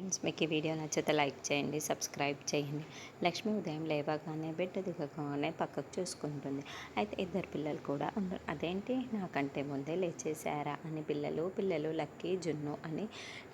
Friends మీకు ఈ video నచ్చితే లైక్ చేయండి సబ్స్క్రైబ్ చేయండి. లక్ష్మి ఉదయం లేవగానే బిడ్డ దిగగానే పక్కకు చూసుకుంటుంది. అయితే ఇద్దరు పిల్లలు కూడా ఉన్నారు. అదేంటి? నాకంటే ముందే లేచేసారా అని పిల్లలు పిల్లలు లక్కీ జున్ను అని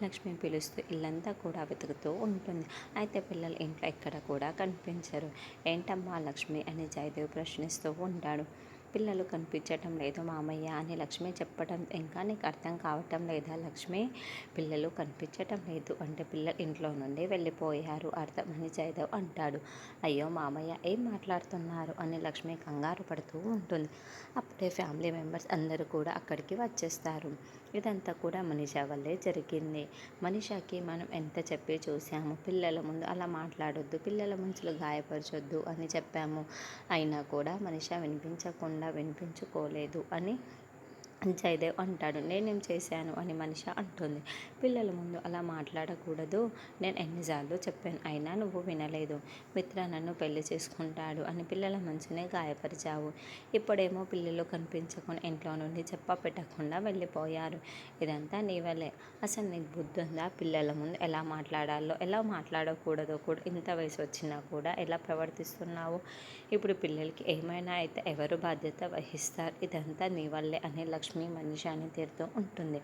లక్ష్మి పిలుస్తూ ఇల్లంతా కూడా వెతుకుతూ ఉంటుంది. అయితే పిల్లలు ఇంట్లో ఎక్కడ కూడా కనిపించరు. ఏంటమ్మా లక్ష్మి? అని జయదేవ్ ప్రశ్నిస్తూ ఉంటాడు. పిల్లలు కనిపించటం లేదు మామయ్య అని లక్ష్మి చెప్పడం ఇంకా నీకు అర్థం కావటం లేదా లక్ష్మి? పిల్లలు కనిపించటం లేదు. అంటే పిల్లలు ఇంట్లో నుండి వెళ్ళిపోయారు. అర్థం అని జయదేవ్ అంటాడు. అయ్యో మామయ్య ఏం మాట్లాడుతున్నారు? అని లక్ష్మి కంగారు పడుతూ ఉంటుంది. అప్పుడే ఫ్యామిలీ మెంబర్స్ అందరూ కూడా అక్కడికి వచ్చేస్తారు. ఇదంతా కూడా మనిష వల్లే జరిగింది. మనిషాకి మనం ఎంత చెప్పి చూసాము పిల్లల ముందు అలా మాట్లాడొద్దు పిల్లల మనసులు గాయపరచొద్దు అని చెప్పాము. అయినా కూడా మనిష వినిపించకుండా వినిపించుకోలేదు అని జయదేవ్ అంటాడు. నేనేం చేశాను అని మనిష అంటుంది. పిల్లల ముందు అలా మాట్లాడకూడదు. నేను ఎన్నిసార్లు చెప్పాను అయినా నువ్వు వినలేదు. మిత్ర నన్ను పెళ్ళి చేసుకుంటాడు అని పిల్లల మనసునే గాయపరిచావు. ఇప్పుడేమో పిల్లలు కనిపించకుండా ఇంట్లో నుండి చెప్ప పెట్టకుండా వెళ్ళిపోయారు. ఇదంతా నీ వల్లే. అసలు నీకు బుద్ధి ఉందా? పిల్లల ముందు ఎలా మాట్లాడాలో? ఎలా మాట్లాడకూడదో కూడా ఇంత వయసు వచ్చినా కూడా ఎలా ప్రవర్తిస్తున్నావు? ఇప్పుడు పిల్లలకి ఏమైనా అయితే ఎవరు బాధ్యత వహిస్తారు? ఇదంతా నీ వల్లే అని లక్ష్మి లక్ష్మి మనిషి అని తీరుతూ ఉంటుంది.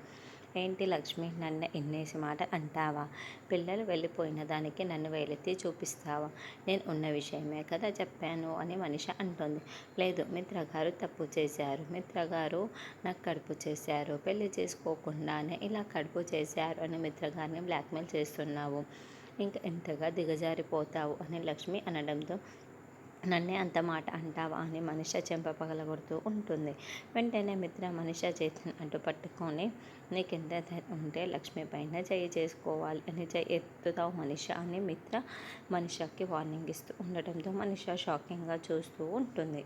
ఏంటి లక్ష్మి? నన్ను ఎన్నేసి మాట అంటావా? పిల్లలు వెళ్ళిపోయిన దానికి నన్ను వేలెత్తి చూపిస్తావా? నేను ఉన్న విషయమే కదా చెప్పాను అని మనిషి అంటుంది. లేదు మిత్ర గారు తప్పు చేశారు. మిత్ర గారు నాకు కడుపు చేశారు. పెళ్ళి చేసుకోకుండానే ఇలా కడుపు చేశారు అని మిత్ర గారిని బ్లాక్మెయిల్ చేస్తున్నావు. ఇంకా ఎంతగా దిగజారిపోతావు అని లక్ష్మి అనడంతో నన్నే అంత మాట అంటావా అని మనిష చెంప పగలగొడుతూ ఉంటుంది. వెంటనే మిత్ర మనిష చేతిని అడ్డుపట్టుకొని పట్టుకొని నీకెంత ఉంటే లక్ష్మి పైన చేయి చేసుకోవాలి అని చేయి ఎత్తుతావు మనిష అని మిత్ర మనిషకి వార్నింగ్ ఇస్తూ ఉండటంతో మనిష షాకింగ్గా చూస్తూ ఉంటుంది.